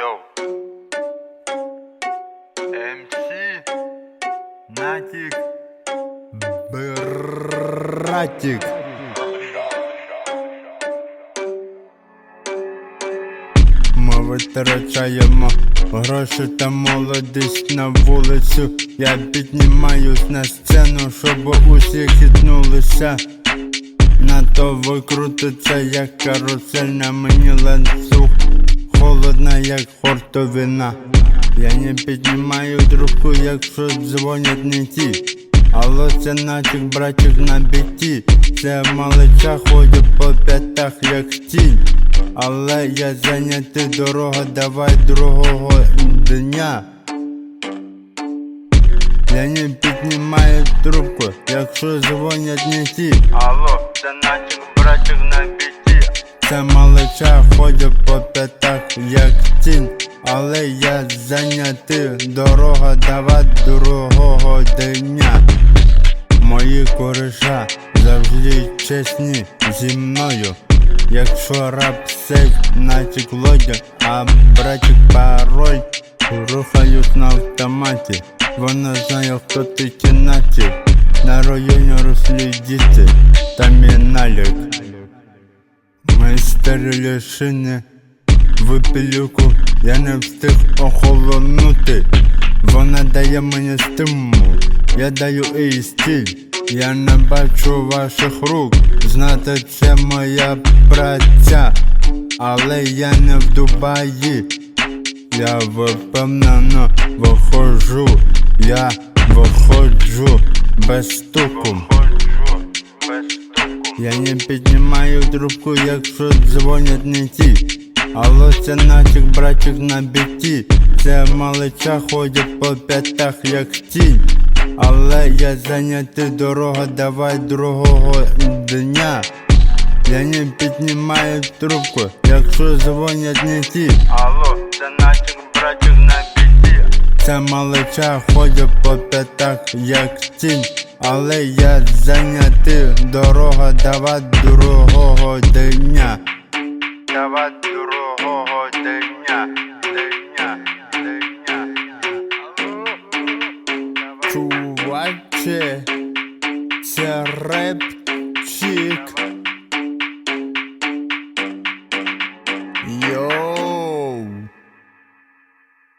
Йоу. МС. Натік. Братік. Ми витрачаємо гроші та молодість на вулицю. Я піднімаюсь на сцену, щоб усі хитнулися. Нато викрутиться, як карусель на мені ланцюг Холодна, як хортовина Я не піднімаю трубку, якщо дзвонять не ті Алло, це натяк, братик на біті Це малича ходить по п'ятах, як тінь Але я зайнятий дорога, давай другого дня я не піднімаю трубку, якщо дзвонять не ті. Алло, це натяк. Це малича ходить по п'ятах, як тінь. Але я зайнятий, дорога давай другого дня. Мої кореша завжди чесні зі мною. Якщо рап сейф, натяк лодя, а братик пароль Рухаюсь на автоматі, вона знає, хто ти кінаті Мої старі лишини в пилюку я не встиг охолонути. Вона дає мені стимул, я даю їй стиль Я не бачу ваших рук, знати це моя праця. Але я не в Дубаї. Я впевнено виходжу, я виходжу без стуку. Я не піднімаю трубку, якщо дзвонять не ті. Алло, це натяк, братик на біті. Це малича ходять по п'ятах, як тінь. Але я зайнятий дорога, давай другого дня. Я не піднімаю трубку, якщо дзвонять не ті. Алло, це натяк, братик на біті. Це малича ходять по п'ятах, як тінь але я зайнятий дорога дава другого дня. давай другого дня, дня, дня. Чуваче, це репчик. Йо.